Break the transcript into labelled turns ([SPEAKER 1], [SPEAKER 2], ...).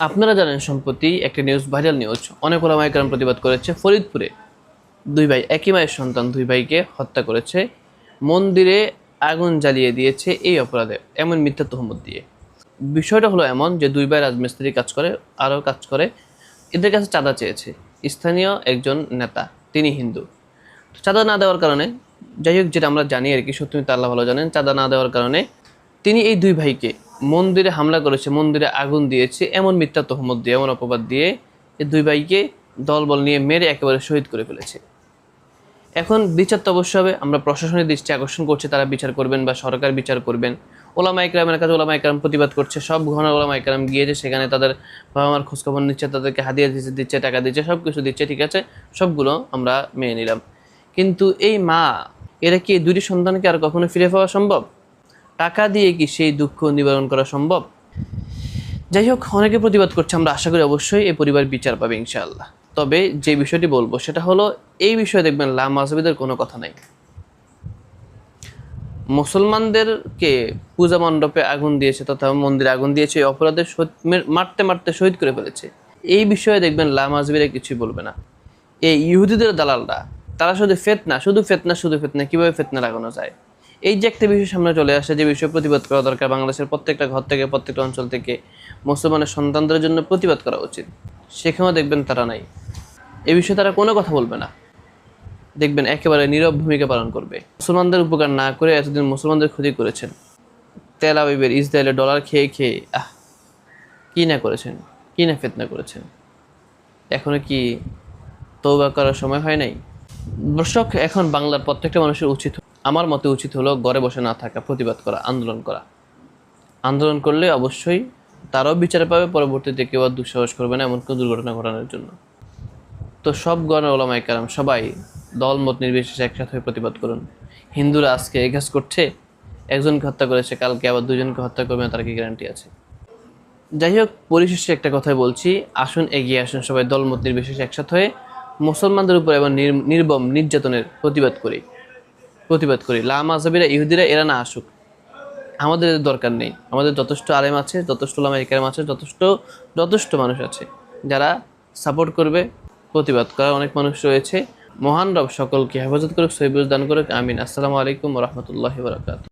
[SPEAKER 1] আপনারা জানেন সম্প্রতি একটা নিউজ ভাইরাল নিউজ অনেক ওলামায় কারণ প্রতিবাদ করেছে ফরিদপুরে। দুই ভাই, একই মায়ের সন্তান, দুই ভাইকে হত্যা করেছে। মন্দিরে আগুন জ্বালিয়ে দিয়েছে এই অপরাধে, এমন মিথ্যা তহমত দিয়ে। বিষয়টা হলো এমন যে, দুই ভাই রাজমিস্ত্রি কাজ করে, আরও কাজ করে, এদের কাছে চাঁদা চেয়েছে। স্থানীয় একজন নেতা, তিনি হিন্দু। চাঁদা না দেওয়ার কারণে, যাই হোক যেটা আমরা জানি আর কি, সত্যি আল্লাহ ভালো জানেন, চাঁদা না দেওয়ার কারণে, তিনি এই দুই ভাইকে মন্দিরে হামলা করেছে, মন্দিরে আগুন দিয়েছে, এমন মিথ্যা তহমত দিয়ে, এমন অপবাদ দিয়ে এই দুই ভাইকে দলবল নিয়ে মেরে একেবারে শহীদ করে ফেলেছে। এখন বিচার তো অবশ্যই হবে, আমরা প্রশাসনের দৃষ্টি আকর্ষণ করছি, তারা বিচার করবেন বা সরকার বিচার করবেন। ওলামা একরামের কাছে ওলামা একরাম প্রতিবাদ করছে, সব ঘন ওলামা একরাম গিয়েছে, সেখানে তাদের বাবা মার খোঁজখবর নিচ্ছে, তাদেরকে হাদিয়া দিচ্ছে দিচ্ছে, টাকা দিচ্ছে সব কিছু দিচ্ছে, ঠিক আছে, সবগুলো আমরা মেনে নিলাম। কিন্তু এই মা, এরা কি দুটি সন্তানকে আর কখনো ফিরে পাওয়া সম্ভব? টাকা দিয়ে কি সেই দুঃখ নিবারণ করা সম্ভব? যাই হোক, অনেকে প্রতিবাদ করছে, আমরা আশা করি অবশ্যই এই পরিবার বিচার পাবে ইনশাআল্লাহ। তবে যে বিষয়টি বলব, সেটা হলো, এই বিষয়ে দেখবেন লা মাঝহাবিদের কোনো কথা নাই। মুসলমানদেরকে পূজা মণ্ডপে আগুন দিয়েছে তথা মন্দিরে আগুন দিয়েছে, এই অপরাধে মারতে মারতে শহীদ করে ফেলেছে। এই বিষয়ে দেখবেন লা মাঝহাবিরা কিছুই বলবে না। এই ইহুদিদের দালালরা, তারা শুধু ফেতনা শুধু ফেতনা শুধু ফেতনা, কীভাবে ফেতনা লাগানো যায়? এই যে একটা বিষয় সামনে চলে আসে, যে বিষয়ে প্রতিবাদ করা দরকার বাংলাদেশের প্রত্যেকটা ঘর থেকে, প্রত্যেকটা অঞ্চল থেকে মুসলমানের সন্তানদের জন্য প্রতিবাদ করা উচিত। সেখানেও দেখবেন তারা নাই। এ বিষয়ে তারা কোনো কথা বলবে না। দেখবেন একেবারে নীরব ভূমিকা পালন করবে। মুসলমানদের উপকার না করে এতদিন মুসলমানদের ক্ষতি করেছেন। তেল আবিবের ইসরায়েলের ডলার খেয়ে খেয়ে, আহ, কী না করেছেন, কি না ফেতনা করেছেন? এখনও কি তৌবা করার সময় হয় নাই? দর্শক, এখন বাংলার প্রত্যেকটা মানুষের উচিত আমার মতে উচিত হলো ঘরে বসে না থাকা, প্রতিবাদ করা, আন্দোলন করা। আন্দোলন করলে অবশ্যই তারাও বিচার পাবে, পরবর্তীতে কেউ আর দুঃসাহস করবে না এমন কোনো দুর্ঘটনা ঘটানোর জন্য। তো সব গণ ওলামাই কালাম সবাই দল মত নির্বিশেষে একসাথে হয়ে প্রতিবাদ করুন। হিন্দুরা আজকে এই কাজ করছে, একজনকে হত্যা করেছে, কালকে আবার দুজনকে হত্যা করবে না, তার কি গ্যারান্টি আছে? যাই হোক, পরিশেষে একটা কথাই বলছি, আসুন, এগিয়ে আসুন, সবাই দলমত নির্বিশেষে একসাথে হয়ে মুসলমানদের উপর এবং নির- নির্মম নির্যাতনের প্রতিবাদ করি। প্রতিবাদ করি। লা মাজাবিরা ইহুদিরা, এরা না আসুক। আমাদের দরকার নেই। আমাদের যথেষ্ট আলেম আছে, যথেষ্ট লামা ইকারাম আছে, যথেষ্ট যথেষ্ট মানুষ আছে যারা সাপোর্ট করবে, প্রতিবাদ করার অনেক মানুষ রয়েছে। মহান রব সকলকে হেফাজত করুক সহিবুজ দান করুক। আমিন। আসসালামু আলাইকুম রহমতুল্লাহ বরকাত